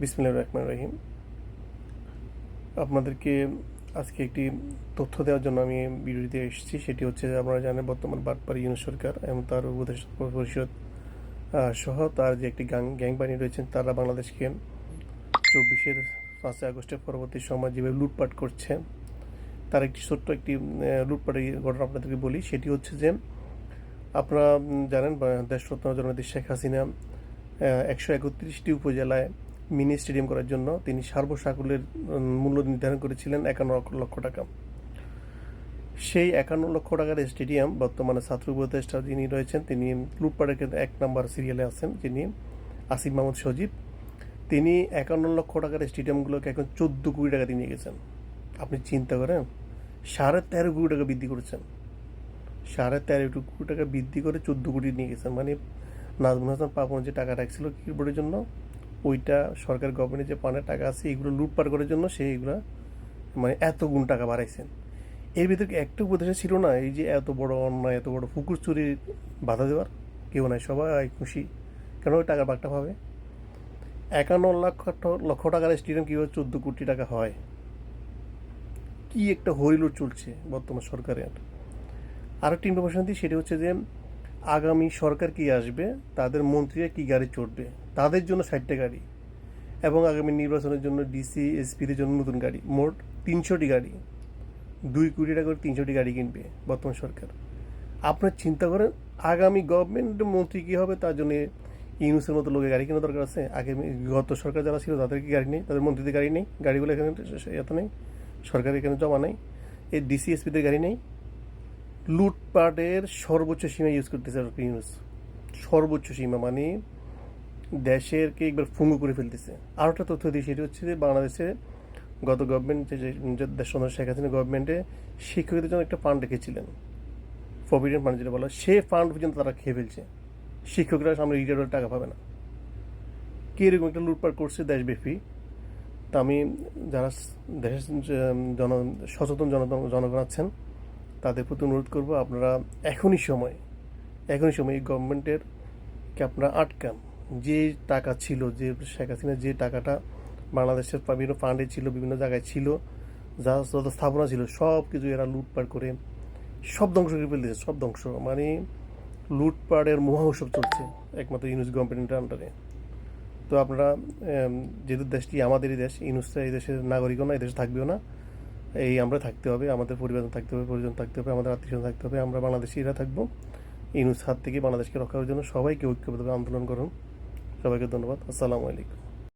বিসমিল্লাহ রহমান রহিম। আপনাদেরকে আজকে একটি তথ্য দেওয়ার জন্য আমি ভিডিওতে এসেছি। সেটি হচ্ছে যে আপনারা জানেন, বর্তমান বাটপাড়ি ইউনিয়ন সরকার এবং তার উপদেষ্টা পরিষদ সহ তার যে একটি গ্যাং গ্যাং বাহিনী রয়েছেন, তারা বাংলাদেশকে চব্বিশের পাঁচই আগস্টের পরবর্তী সময় যেভাবে লুটপাট করছে, তার একটি ছোট্ট একটি লুটপাটের ঘটনা আপনাদেরকে বলি। সেটি হচ্ছে যে আপনারা জানেন দেশরত্ন জননেত্রী শেখ হাসিনা একশো একত্রিশটি উপজেলায় মিনি স্টেডিয়াম করার জন্য তিনি সার্বসাকুলের মূল্য নির্ধারণ করেছিলেন একান্ন লক্ষ টাকা। সেই একান্ন লক্ষ টাকার স্টেডিয়াম বর্তমানে ছাত্র উপদেষ্টা যিনি রয়েছেন, তিনি লুটপাটের এক নম্বর সিরিয়ালে আছেন, যিনি আসিফ মাহমুদ সজীব। তিনি একান্ন লক্ষ টাকার স্টেডিয়ামগুলোকে এখন চোদ্দ কোটি টাকা দিয়ে নিয়ে গেছেন। আপনি চিন্তা করেন, সাড়ে তেরো কোটি টাকা বৃদ্ধি করেছেন। সাড়ে তেরো কোটি টাকা বৃদ্ধি করে চোদ্দ কোটি নিয়ে গেছেন। মানে নাজমুল হাসান পাপন যে টাকা রাখছিল কিবোর্ডের জন্য ওইটা সরকার গভর্নমেন্টের যে পানের টাকা আছে, এগুলো লুটপাট করার জন্য সে এগুলো মানে এত গুণ টাকা বাড়াইছেন। এর ভিতরে একটা উপদেশে ছিল না, এই যে এত বড় অন্যায়, এত বড় পুকুর চুরি বাধা দেওয়ার? কেউ নাই, সবাই খুশি। কেন ওই টাকার ভাগটা পাবে? একান্ন লক্ষ লক্ষ টাকার স্টেডিয়াম কীভাবে চোদ্দ কোটি টাকা হয়? কি একটা হরিলুট চলছে বর্তমান সরকারের? আরেকটি ইনফরমেশন দিই, সেটা হচ্ছে যে আগামী সরকার কি আসবে, তাদের মন্ত্রীরা কি গাড়ি চড়বে, তাদের জন্য ষাটটা গাড়ি এবং আগামী নির্বাচনের জন্য ডিসি এসপিদের জন্য নতুন গাড়ি, মোট তিনশোটি গাড়ি, দুই কোটি টাকা করে তিনশোটি গাড়ি কিনবে বর্তমান সরকার। আপনার চিন্তা করেন, আগামী গভর্নমেন্ট মন্ত্রী কী হবে, তার জন্য ইউনুসের মতো লোকের গাড়ি কেনা দরকার আছে? আগে গত সরকার যারা ছিল, তাদের কি গাড়ি নেই? তাদের মন্ত্রীদের গাড়ি নেই? গাড়িগুলো এখানে এত নেই, সরকার এখানে জমা নেই। এই ডিসিএসপিদের গাড়ি নেই। লুটপাটের সর্বোচ্চ সীমা ইউজ করতেছে ডক্টর সর্বোচ্চ সীমা মানে দেশেরকে একবার ফুঙ্গু করে ফেলতেছে। আর একটা তথ্য দিই সেটি হচ্ছে যে বাংলাদেশে গত গভর্নমেন্ট যে সন্ধ্যা শেখ হাসিনা গভর্নমেন্টে শিক্ষকদের জন্য একটা ফান্ড রেখেছিলেন। প্রভিডেন্ট ফান্ড যেটা বলা, সে ফান্ড পর্যন্ত তারা খেয়ে ফেলছে। শিক্ষকরা সামনে রিটায়ার টাকা পাবে না। কি এরকম একটা লুটপাট করছে দেশব্যাপী, তা আমি যারা দেশের জন, সচেতন জনগণ জনগণ আছেন তাদের প্রতি অনুরোধ করব, আপনারা এখনই সময় এখনই সময় এই গভর্নমেন্টের কে আপনারা আটকান। যে টাকা ছিল, যে শেখ হাসিনা যে টাকাটা বাংলাদেশের বিভিন্ন ফান্ডে ছিল, বিভিন্ন জায়গায় ছিল, যা যত স্থাপনা ছিল সব কিছু এরা লুটপাট করে সব ধ্বংস করে ফেলতেছে সব ধ্বংস। মানে লুটপাটের মহা উৎসব চলছে একমাত্র ইউনুস গভর্নমেন্টের আন্ডারে তো আপনারা যেহেতু দেশটি আমাদেরই দেশ ইউনুসটা এই দেশের নাগরিকও না, এই দেশে থাকবেও না। এই আমরা থাকতে হবে, আমাদের পরিবার থাকতে হবে, পরিজন থাকতে হবে, আমাদের আত্মীয় থাকতে হবে, আমরা বাংলাদেশিরা থাকব। ইউনুস হাত থেকে বাংলাদেশকে রক্ষার জন্য সবাইকে ঐক্যবদ্ধভাবে আন্দোলন করুন। সবাইকে ধন্যবাদ। আসসালামু আলাইকুম।